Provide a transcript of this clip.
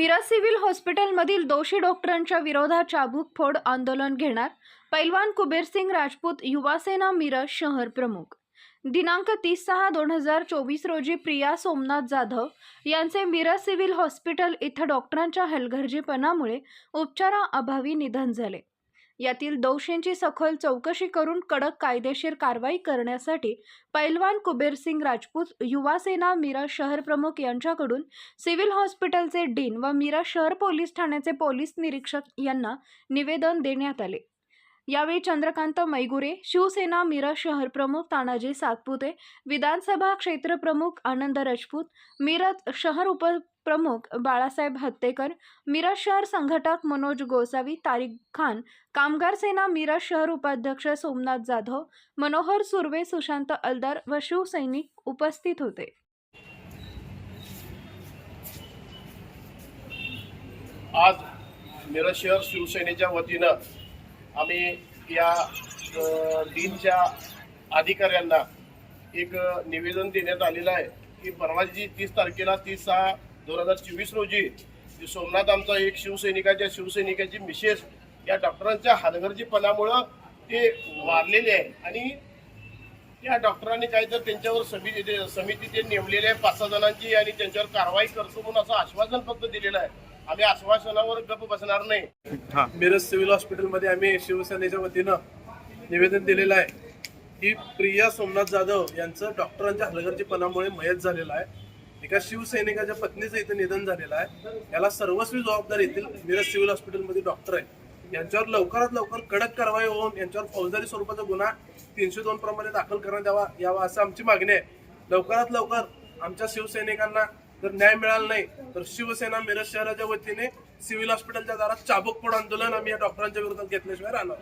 Miraj civil हॉस्पिटलमधील दोषी डॉक्टरांच्या विरोधात चाबूक फोड आंदोलन घेणार. पैलवान कुबेरसिंग राजपूत युवासेना मिरज शहर प्रमुख. दिनांक तीस सहा दोन हजार चोवीस रोजी प्रिया सोमनाथ जाधव यांचे मिरज सिव्हिल हॉस्पिटल इथं डॉक्टरांच्या हलगर्जीपणामुळे उपचाराअभावी निधन झाले. यातील दोषींची सखोल चौकशी करून कडक कायदेशीर कारवाई करण्यासाठी पैलवान कुबेरसिंग राजपूत युवासेना मीरा शहर प्रमुख यांच्याकडून सिव्हिल हॉस्पिटलचे डीन व मीरा शहर पोलीस ठाण्याचे पोलीस निरीक्षक यांना निवेदन देण्यात आले. यावेळी चंद्रकांत मैगुरे शिवसेना मिरज शहर प्रमुख तानाजी सातपुते विधानसभा क्षेत्र प्रमुख आनंद राजपूत मिरज शहर उपप्रमुख बाळासाहेब हत्तेकर मिरज शहर संघटक मनोज गोसावी तारिक खान कामगार सेना मिरज शहर उपाध्यक्ष सोमनाथ जाधव मनोहर सुर्वे सुशांत अलदार व शिवसैनिक उपस्थित होते. आज मिरज शहर शिवसेनेच्या वतीनं आम्ही या डीनच्या अधिकाऱ्यांना एक निवेदन देण्यात आलेलं आहे की परवाची तीस तारखेला तीस सहा दोन हजार चोवीस रोजी सोमनाथ आमचा एक शिवसैनिकाच्या शिवसैनिकाची मिसेस या डॉक्टरांच्या हलगर्जीपणामुळं ते वारलेले आहे. आणि या डॉक्टरांनी काय तर त्यांच्यावर समिती समिती ते नेमलेले आहे पाच सहा जणांची आणि त्यांच्यावर कारवाई करतो म्हणून असं आश्वासन फक्त दिलेलं आहे. आम्ही आश्वासनावर गप बसणार नाही. मिरज सिव्हिल हॉस्पिटलमध्ये आम्ही शिवसेनेच्या वतीनं निवेदन दिलेलं आहे की प्रिया सोमनाथ जाधव यांचं डॉक्टरांच्या हलगर्जीपणामुळे मयत झालेलं आहे. एका शिवसैनिकाच्या पत्नीचं इथं निधन झालेलं आहे. याला सर्वस्वी जबाबदार येथील मिरज सिव्हिल हॉस्पिटलमध्ये डॉक्टर आहे यांच्यावर लवकरात लवकर कडक कारवाई होऊन यांच्यावर फौजदारी स्वरूपाचा गुन्हा तीनशे दोन प्रमाणे दाखल करण्यात यावा यावा असं आमची मागणी आहे. लवकरात लवकर आमच्या शिवसैनिकांना जर न्याय मिळाला नाही तर शिवसेना मिरज शहराच्या वतीने सिव्हिल हॉस्पिटलच्या दारात चाबूक आंदोलन आम्ही या डॉक्टरांच्या विरोधात घेतल्याशिवाय राहणार